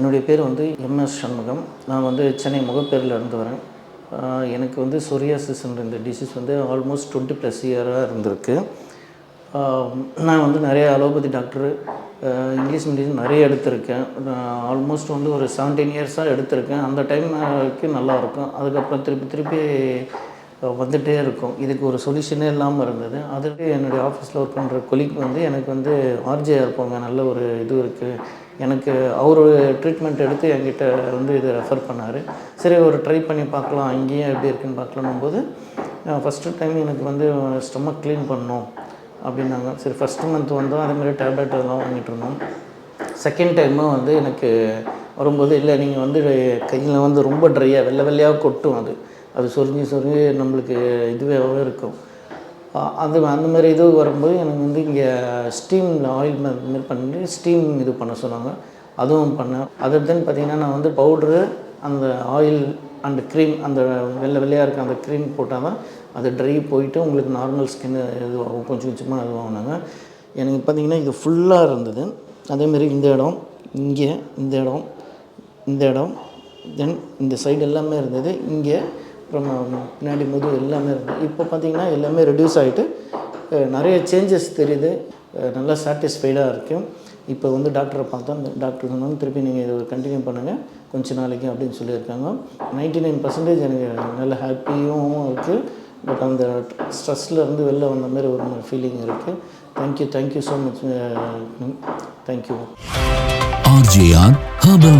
என்னுடைய பேர் வந்து எம்எஸ் சண்முகம். நான் வந்து சென்னை முகப்பேரில் இருந்து வரேன். எனக்கு வந்து சொரியாசிஸ்ன்ற இந்த டிசீஸ் வந்து ஆல்மோஸ்ட் டுவெண்ட்டி ப்ளஸ் இயராக இருந்திருக்கு. நான் வந்து நிறைய அலோபதி டாக்டர் இங்கிலீஷ் மெடிசன் நிறைய எடுத்திருக்கேன். ஆல்மோஸ்ட் வந்து ஒரு செவன்டீன் இயர்ஸாக எடுத்திருக்கேன். அந்த டைம் வரைக்கும் நல்லாயிருக்கும் அதுக்கப்புறம் திருப்பி திருப்பி வந்துகிட்டே இருக்கும். இதுக்கு ஒரு சொல்யூஷனே இல்லாமல் இருந்தது. அதுக்கு என்னுடைய ஆஃபீஸில் ஒர்க் பண்ணுற கொலிக் வந்து எனக்கு வந்து ஆர்ஜேஆர் இருப்பாங்க. நல்ல ஒரு இது இருக்குது எனக்கு அவர் ட்ரீட்மெண்ட் எடுத்து என்கிட்ட வந்து இதை ரெஃபர் பண்ணார். சரி ஒரு ட்ரை பண்ணி பார்க்கலாம். இங்கேயும் எப்படி இருக்குன்னு பார்க்கலாம் போது ஃபஸ்ட்டு டைம் எனக்கு வந்து ஸ்டொமக் க்ளீன் பண்ணணும். அப்படின்னாங்க. சரி ஃபஸ்ட்டு மந்த் வந்தோம். அதேமாதிரி டேப்லெட் எல்லாம் வாங்கிட்டு இருந்தோம். செகண்ட் டைமும் வந்து எனக்கு வரும்போது இல்லை நீங்கள் வந்து கையில் வந்து ரொம்ப ட்ரையாக வெள்ளை வெள்ளையாக கொட்டும் அது. அது சொரிஞ்சு சொரிஞ்சு நம்மளுக்கு இதுவாகவே இருக்கும். அது அந்த மாதிரி இது வரும்போது எனக்கு வந்து இங்கே ஸ்டீமில் ஆயில் மாதிரி பண்ணி ஸ்டீம் இது பண்ண சொன்னாங்க. அதுவும் பண்ணேன். அதர் தென் பார்த்திங்கன்னா நான் வந்து பவுட்ரு அந்த ஆயில் அண்ட் க்ரீம் அந்த வெள்ளை வெள்ளையாக இருக்க அந்த க்ரீம் போட்டால் தான் அது ட்ரை போயிட்டு உங்களுக்கு நார்மல் ஸ்கின் இதுவாகும். கொஞ்சம் கொஞ்சமாக இதுவாகுனாங்க எனக்கு பார்த்தீங்கன்னா இது ஃபுல்லாக இருந்தது. அதேமாரி இந்த இடம் இங்கே இந்த இடம் இந்த இடம் தென் இந்த சைடு எல்லாமே இருந்தது. இங்கே அப்புறம் பின்னாடி முது எல்லாமே இருந்தது. இப்போ பார்த்தீங்கன்னா எல்லாமே ரெடியூஸ் ஆகிட்டு நிறைய சேஞ்சஸ் தெரியுது. நல்லா சாட்டிஸ்ஃபைடாக இருக்கும் இப்போ வந்து டாக்டரை பார்த்தோம் அந்த டாக்டர் சொன்னாங்க திருப்பி நீங்கள் இதை கண்டினியூ பண்ணுங்கள் கொஞ்ச நாளைக்கு அப்படின்னு சொல்லியிருக்காங்க. நைன்டி நைன் பர்சன்டேஜ் எனக்கு நல்ல ஹாப்பியும் இருக்குது பட் அந்த ஸ்ட்ரெஸ்லேருந்து வெளில வந்த மாதிரி ஒரு ஃபீலிங் இருக்குது thank you thank you so much thank you RJR Herbal